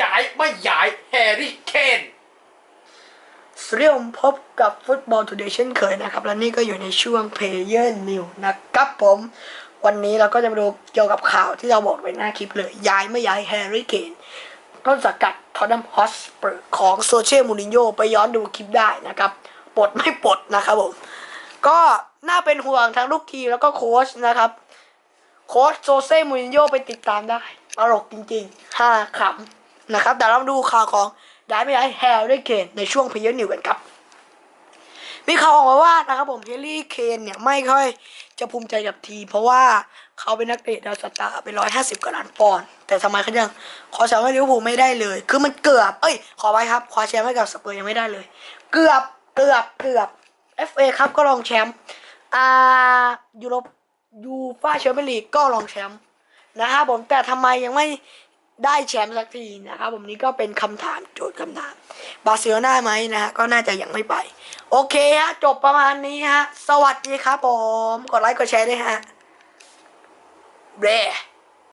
ย้ายไม่ย้ายแฮร์รี่เคนสวัสดีผมพบกับฟุตบอลทูเดย์เช่นเคยนะครับ และนี่ก็อยู่ในช่วง Player New นะครับผม วันนี้เราก็จะมาดูเกี่ยวกับข่าวที่เราบอกไปหน้าคลิปเลย ย้ายไม่ย้ายแฮร์รี่เคนต้นสังกัดทอตแนมฮอสเปอร์ของโซเชียลมูรินโญ่ไปย้อนดูคลิปได้นะครับปลดไม่ปลดนะครับผม ก็น่าเป็นห่วงทั้งลูกทีมแล้วก็โค้ชนะครับโค้ชโซเซ่มูรินโญ่ไปติดตามได้ตลกจริงๆห้าขำ นะครับแต่เรามาดูข่าวของย้ายไม่ย้ายแฮร์รี่เคนในช่วงพิเยนิวกันครับมีข่าวออกมาว่านะครับผมแฮร์รี่เคนเนี่ยไม่ค่อยจะภูมิใจกับที เพราะว่าเขาเป็นนักเตะดาวสตาร์ไปร้อยห้าสิบกว่าล้านปอนด์แต่ทำไมเขายังขอแชมป์ให้ลิเวอร์พูลไม่ได้เลย คือมันเกือบ เอ้ย ขอไว้ครับคว้าแชมป์ให้กับสเปอร์ยังไม่ได้เลย เกือบเกือบเกือบ FA ครับก็รองแชมป์อ่ายูโรยูฟ่าแชมเปี้ยนลีกก็รองแชมป์นะครับผมแต่ทำไมยังไม่ ได้แชมป์สักทีนะครับผมนี้ก็เป็นคำถามโจทย์คำถามบาร์เซโลนาไหมนะฮะก็น่าจะยังไม่ไป โอเคฮะจบประมาณนี้ฮะ สวัสดีครับผม กดไลค์กดแชร์ด้วยฮะเบร